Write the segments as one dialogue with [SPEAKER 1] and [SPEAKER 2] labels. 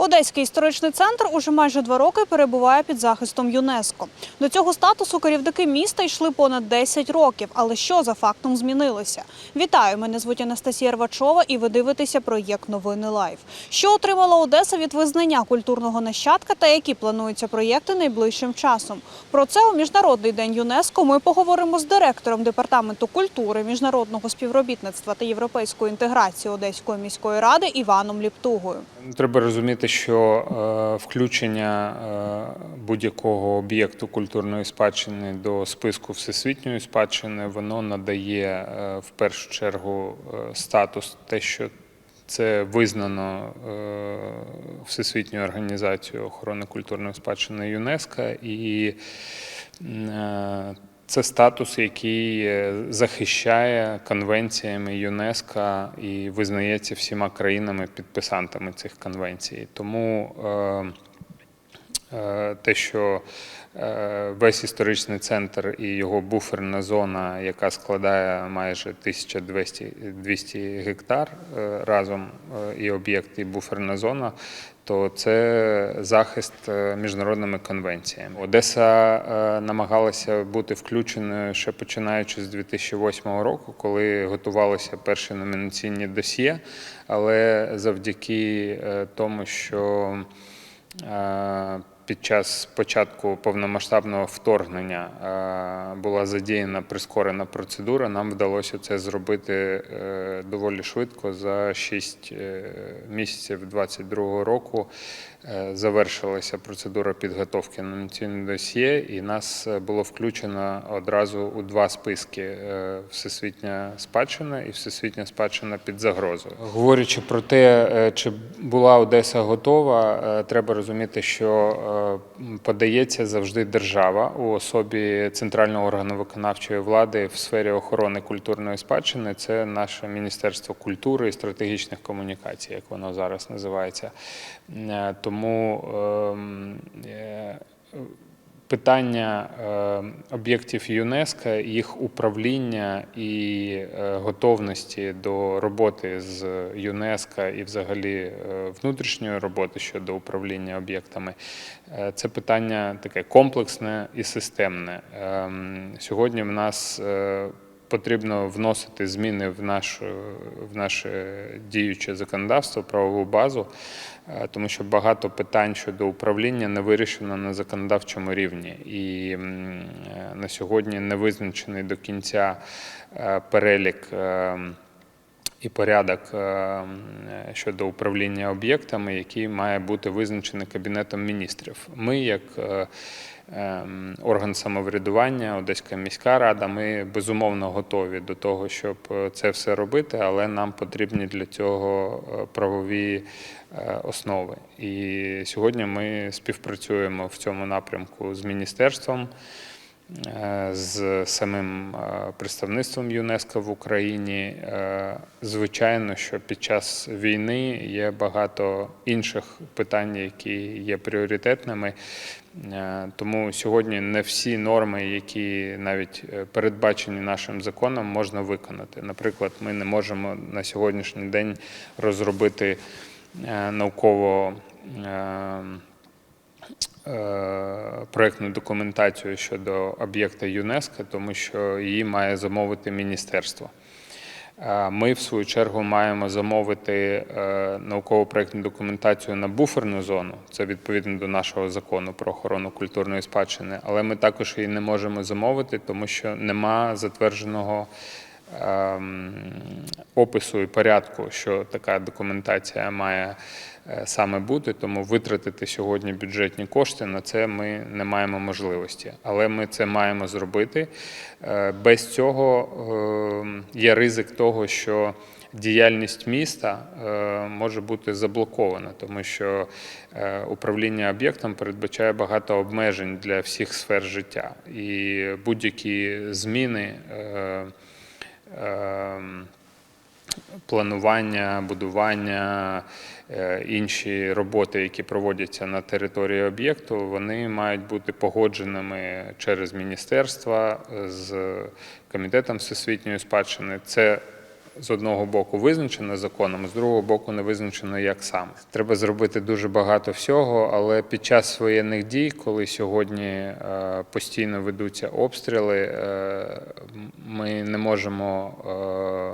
[SPEAKER 1] Одеський історичний центр уже майже два роки перебуває під захистом ЮНЕСКО. До цього статусу керівники міста йшли понад 10 років. Але що за фактом змінилося? Вітаю! Мене звуть Анастасія Рвачова, і ви дивитеся проєкт Новини Лайв. Що отримала Одеса від визнання культурного нащадка та які плануються проєкти найближчим часом? Про це у міжнародний день ЮНЕСКО ми поговоримо з директором департаменту культури, міжнародного співробітництва та європейської інтеграції Одеської міської ради Іваном Ліптугою.
[SPEAKER 2] Треба розуміти, що е, включення е, будь-якого об'єкту культурної спадщини до списку всесвітньої спадщини воно надає е, в першу чергу статус, те, що це визнано Всесвітньою організацією охорони культурної спадщини ЮНЕСКО. І це статус, який е, захищає конвенціями ЮНЕСКО і визнається всіма країнами-підписантами цих конвенцій. Тому е, те, що е, весь історичний центр і його буферна зона, яка складає майже 1200 200 гектар е, разом, е, і об'єкт, і буферна зона, то це захист е, міжнародними конвенціями. Одеса е, намагалася бути включеною ще починаючи з 2008 року, коли готувалися перші номінаційні досьє, але завдяки е, тому, що е, під час початку повномасштабного вторгнення е, була задіяна прискорена процедура. Нам вдалося це зробити е, доволі швидко. За 6 місяців 2022 року е, завершилася процедура підготовки номінаційного досьє, і нас е, було включено одразу у два списки: е, Всесвітня спадщина і Всесвітня спадщина під загрозою. Говорячи про те, е, чи була Одеса готова, е, треба розуміти, що е, подається завжди держава у особі центрального органу виконавчої влади в сфері охорони культурної спадщини. Це наше Міністерство культури і стратегічних комунікацій, як воно зараз називається. Е, Тому ем, е, питання е, об'єктів ЮНЕСКО, їх управління і е, готовності до роботи з ЮНЕСКО і взагалі е, внутрішньої роботи щодо управління об'єктами, це питання таке комплексне і системне. Ем, Сьогодні в нас потрібно вносити зміни в нашу в наше діюче законодавство, правову базу, е, тому що багато питань щодо управління не вирішено на законодавчому рівні, і е, на сьогодні не визначений до кінця е, перелік. е, і порядок е, щодо управління об'єктами, який має бути визначений Кабінетом міністрів. Ми, як е, орган самоврядування, Одеська міська рада, ми безумовно готові до того, щоб е, це все робити, але нам потрібні для цього е, правові е, основи. І сьогодні ми співпрацюємо в цьому напрямку з міністерством. Е, з самим е, представництвом ЮНЕСКО в Україні. Е, Звичайно, що під час війни є багато інших питань, які є пріоритетними. Тому сьогодні не всі норми, які навіть передбачені нашим законом, можна виконати. Наприклад, ми не можемо на сьогоднішній день розробити науково. Е, проектну документацію щодо об'єкта ЮНЕСКО, тому що її має замовити міністерство. Е, Ми, в свою чергу, маємо замовити е, науково-проектну документацію на буферну зону. Це відповідно до нашого закону про охорону культурної спадщини. Але ми також її не можемо замовити, тому що нема затвердженого опису і порядку, що така документація має е, саме бути. Тому витратити сьогодні бюджетні кошти на це ми не маємо можливості. Але ми це маємо зробити. Е, Без цього ем, є ризик того, що діяльність міста е, може бути заблокована, тому що управління об'єктом передбачає багато обмежень для всіх сфер життя. І будь-які зміни. Ем, планування, будування, е, інші роботи, які проводяться на території об'єкту, вони мають бути погодженими через міністерства з комітетом всесвітньої спадщини. Це з одного боку визначено законом, з другого боку не визначено як саме. Треба зробити дуже багато всього, але під час воєнних дій, коли сьогодні е, постійно ведуться обстріли, е, ми не можемо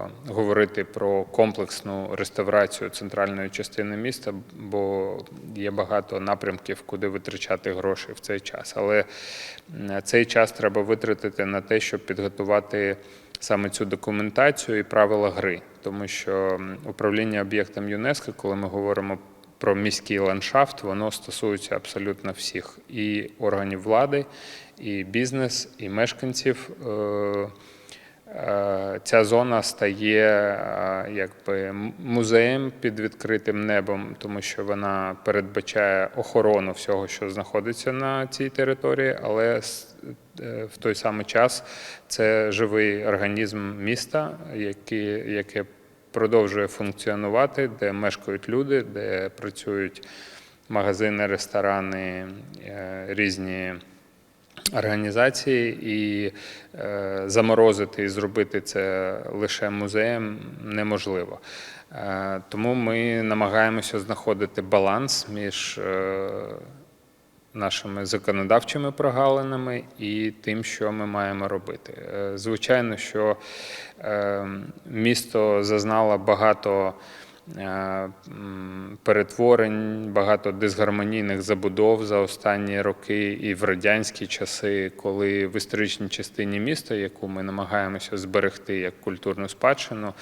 [SPEAKER 2] е, говорити про комплексну реставрацію центральної частини міста, бо є багато напрямків, куди витрачати гроші в цей час. Але цей час треба витратити на те, щоб підготувати саме цю документацію і правила гри, тому що управління об'єктом ЮНЕСКО, коли ми говоримо про міський ландшафт, воно стосується абсолютно всіх і органів влади, і бізнес, і мешканців. Е, Е, Ця зона стає е, якби музеєм під відкритим небом, тому що вона передбачає охорону всього, що знаходиться на цій території, але е, в той самий час це живий організм міста, який, яке продовжує функціонувати, де мешкають люди, де працюють магазини, ресторани, е, різні організації, і е, заморозити і зробити це лише музеєм неможливо. Е, тому ми намагаємося знаходити баланс між е, нашими законодавчими прогалинами і тим, що ми маємо робити. Звичайно, що місто зазнало багато перетворень, багато дисгармонійних забудов за останні роки і в радянські часи, коли в історичній частині міста, яку ми намагаємося зберегти як культурну спадщину,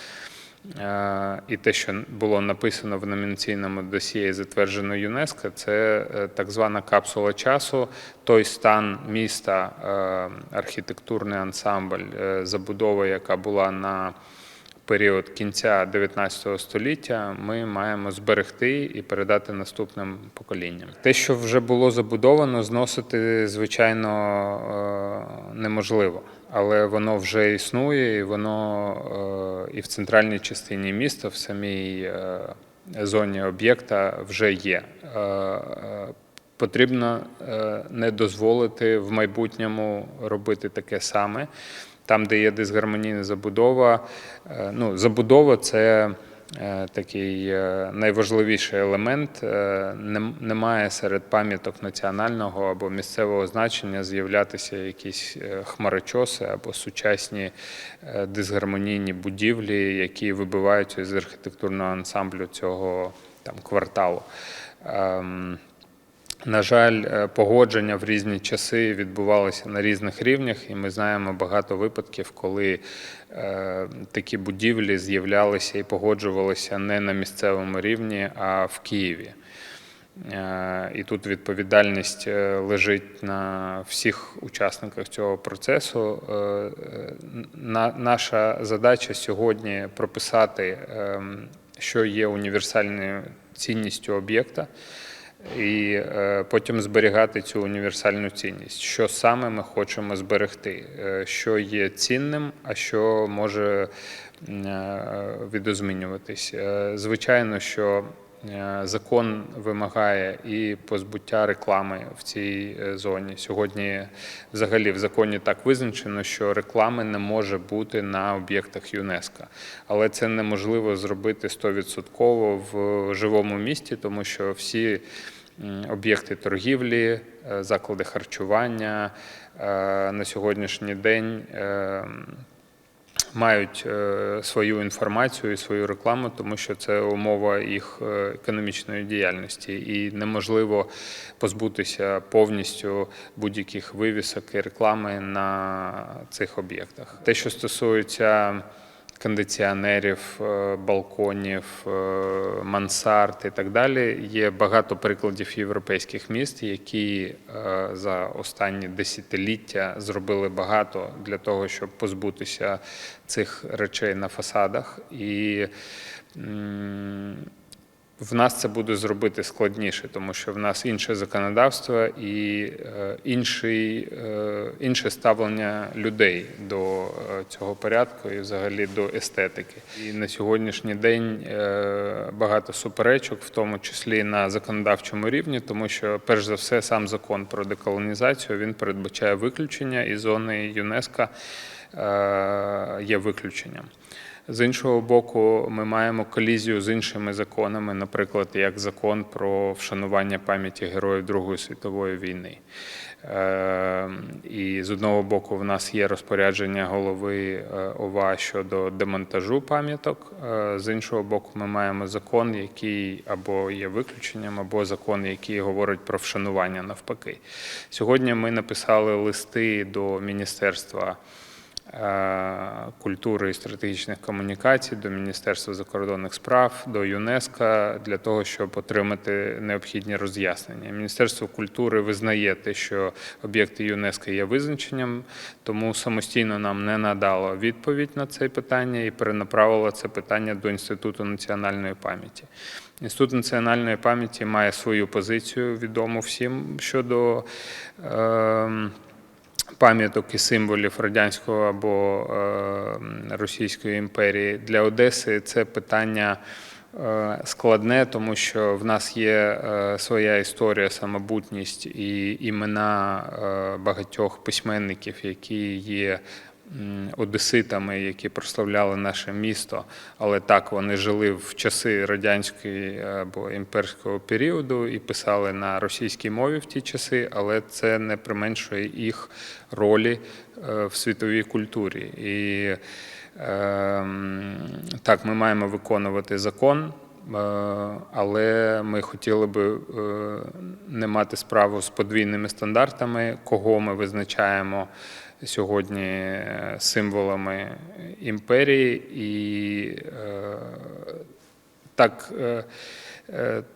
[SPEAKER 2] Е, І те, що було написано в номінаційному досьє затверджено ЮНЕСКО, це е, так звана капсула часу, той стан міста, е, архітектурний ансамбль, е, забудова, яка була на період кінця 19 століття, ми маємо зберегти і передати наступним поколінням. Те, що вже було забудовано, зносити звичайно е, неможливо, але воно вже існує, і воно е, і в центральній частині міста, в самій е, зоні об'єкта вже є. Потрібно не дозволити в майбутньому робити таке саме. Там, де є дисгармонійна забудова, е, ну, забудова це е, такий е, найважливіший елемент. Немає серед пам'яток національного або місцевого значення з'являтися якісь хмарочоси або сучасні дисгармонійні будівлі, які вибиваються з архітектурного ансамблю цього там, кварталу. На жаль, е, погодження в різні часи відбувалося на різних рівнях, і ми знаємо багато випадків, коли е, такі будівлі з'являлися і погоджувалися не на місцевому рівні, а в Києві. Е, І тут відповідальність лежить на всіх учасниках цього процесу. На- Наша задача сьогодні прописати, ем, що є універсальною цінністю об'єкта і е, потім зберігати цю універсальну цінність. Що саме ми хочемо зберегти, е, що є цінним, а що може е, відозмінюватись. Звичайно, що закон вимагає і позбуття реклами в цій е, зоні. Сьогодні, взагалі, в законі так визначено, що реклами не може бути на об'єктах ЮНЕСКО. Але це неможливо зробити 100% в живому місті, тому що всі об'єкти торгівлі, е, заклади харчування е, на сьогоднішній день. Мають е, свою інформацію і свою рекламу, тому що це умова їх е, економічної діяльності, і неможливо позбутися повністю будь-яких вивісок і реклами на цих об'єктах. Те, що стосується кондиціонерів, е, балконів, е, мансард і так далі. Є багато прикладів європейських міст, які е, за останні десятиліття зробили багато для того, щоб позбутися цих речей на фасадах. І в нас це буде зробити складніше, тому що в нас інше законодавство і е, інший, е, інше ставлення людей до е, цього порядку і взагалі до естетики. І на сьогоднішній день багато суперечок, в тому числі на законодавчому рівні, тому що, перш за все, сам закон про деколонізацію він передбачає виключення, і зони ЮНЕСКО є виключенням. З іншого боку, ми маємо колізію з іншими законами, наприклад, як закон про вшанування пам'яті героїв Другої світової війни. Е, І з одного боку, в нас є розпорядження голови е, ОВА щодо демонтажу пам'яток. Е, З іншого боку, ми маємо закон, який або є виключенням, або закон, який говорить про вшанування навпаки. Сьогодні ми написали листи до Міністерства культури і стратегічних комунікацій, до Міністерства закордонних справ, до ЮНЕСКО для того, щоб отримати необхідні роз'яснення. Міністерство культури визнає те, що об'єкти ЮНЕСКО є визначенням, тому самостійно нам не надало відповідь на це питання і перенаправило це питання до Інституту національної пам'яті. Інститут національної пам'яті має свою позицію, відому всім щодо. Е, пам'яток і символів радянського або е, Російської імперії. Для Одеси це питання е, складне, тому що в нас є е, своя історія, самобутність і імена багатьох письменників, які є одеситами, які прославляли наше місто, але так вони жили в часи радянської або імперського періоду і писали на російській мові в ті часи, але це не применшує їх ролі е, в світовій культурі. І ем, так, ми маємо виконувати закон. е, Але ми хотіли би е, не мати справу з подвійними стандартами, кого ми визначаємо сьогодні е, символами імперії, і е, так, е,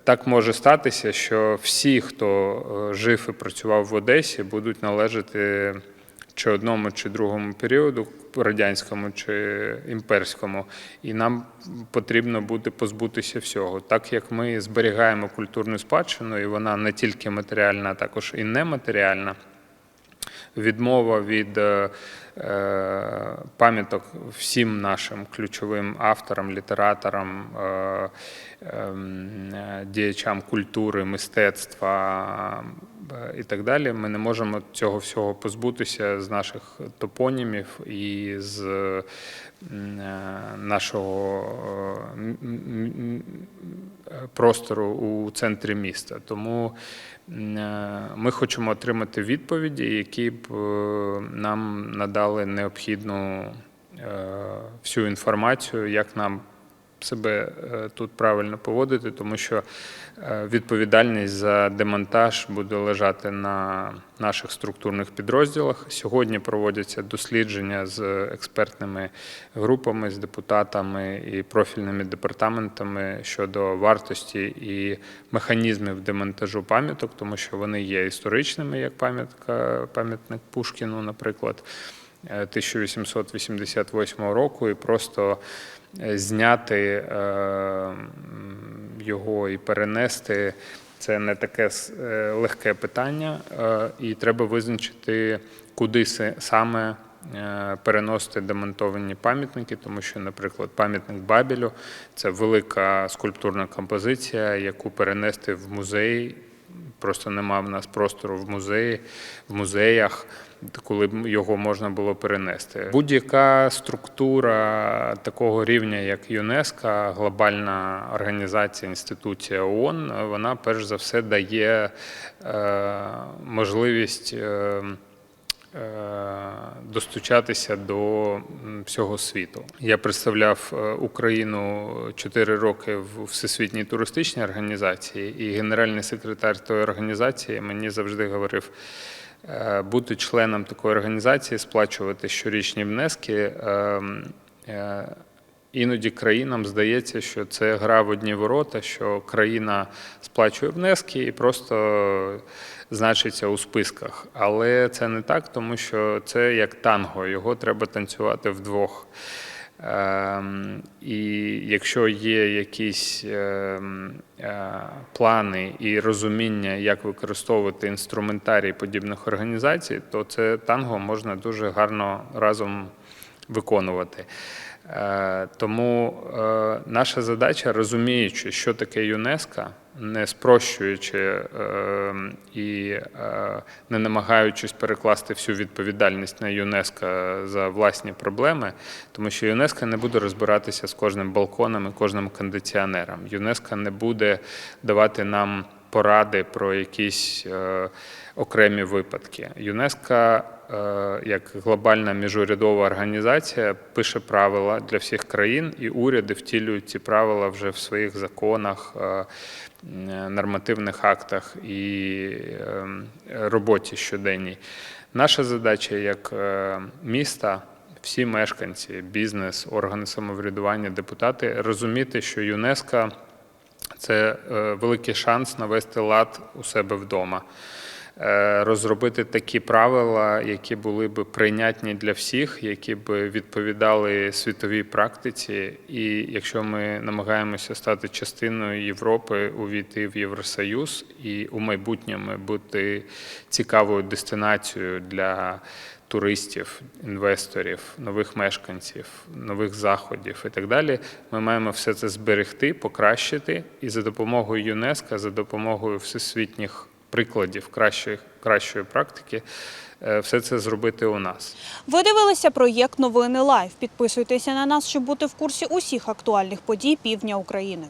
[SPEAKER 2] так може статися, що всі, хто жив і працював в Одесі, будуть належати чи одному, чи другому періоду, радянському чи імперському, і нам потрібно буде позбутися всього. Так як ми зберігаємо культурну спадщину, і вона не тільки матеріальна, а також і нематеріальна відмова від е, е, пам'яток всім нашим ключовим авторам, літераторам, е, ем, діячам культури, мистецтва і так далі. Ми не можемо цього всього позбутися з наших топонімів і з нашого е, м- м- простору у центрі міста. Тому е, ми хочемо отримати відповіді, які б е, нам надали необхідну е, всю інформацію, як нам себе е, тут правильно поводити, тому що е, відповідальність за демонтаж буде лежати на наших структурних підрозділах. Сьогодні проводяться дослідження з експертними групами, з депутатами і профільними департаментами щодо вартості і механізмів демонтажу пам'яток, тому що вони є історичними, як пам'ятка, пам'ятник Пушкіну, наприклад. е, 1888 року, і просто е, зняти е, його і перенести це не таке е, легке питання, е, і треба визначити, куди саме е, переносити демонтовані пам'ятники, тому що, наприклад, пам'ятник Бабілю це велика скульптурна композиція, яку перенести в музей. Просто нема в нас простору в музеї, в музеях, коли б його можна було перенести. Будь-яка структура такого рівня, як ЮНЕСКО, глобальна організація, інституція ООН, вона перш за все дає е, можливість. е, достучатися до всього світу. Я представляв е, Україну 4 роки в Всесвітній туристичній організації, і генеральний секретар тої організації мені завжди говорив. е, Бути членом такої організації, сплачувати щорічні внески. е, Іноді країнам здається, що це гра в одні ворота, що країна сплачує внески і просто значиться у списках. Але це не так, тому що це як танго, його треба танцювати вдвох. Ем, І якщо є якісь ем, е, плани і розуміння, як використовувати інструментарій подібних організацій, то це танго можна дуже гарно разом виконувати. Е, Тому е, наша задача, розуміючи, що таке ЮНЕСКО, не спрощуючи е, і не намагаючись перекласти всю відповідальність на ЮНЕСКО за власні проблеми, тому що ЮНЕСКО не буде розбиратися з кожним балконом і кожним кондиціонером. ЮНЕСКО не буде давати нам поради про якісь е, окремі випадки. ЮНЕСКО е, як глобальна міжурядова організація пише правила для всіх країн, і уряди втілюють ці правила вже в своїх законах, е, нормативних актах і роботі щоденній. Наша задача як міста. Всі мешканці, бізнес, органи самоврядування, депутати розуміти, що ЮНЕСКО це е, великий шанс навести лад у себе вдома, Е, розробити такі правила, які були б прийнятні для всіх, які б відповідали світовій практиці. І якщо ми намагаємося стати частиною Європи, увійти в Євросоюз і у майбутньому бути цікавою дестинацією для туристів, інвесторів, нових мешканців, нових заходів і так далі. Ми маємо все це зберегти, покращити, і за допомогою ЮНЕСКО, за допомогою всесвітніх прикладів кращої, кращої практики, е, все це зробити у нас.
[SPEAKER 1] Ви дивилися проєкт Новини Лайв. Підписуйтеся на нас, щоб бути в курсі усіх актуальних подій півдня України.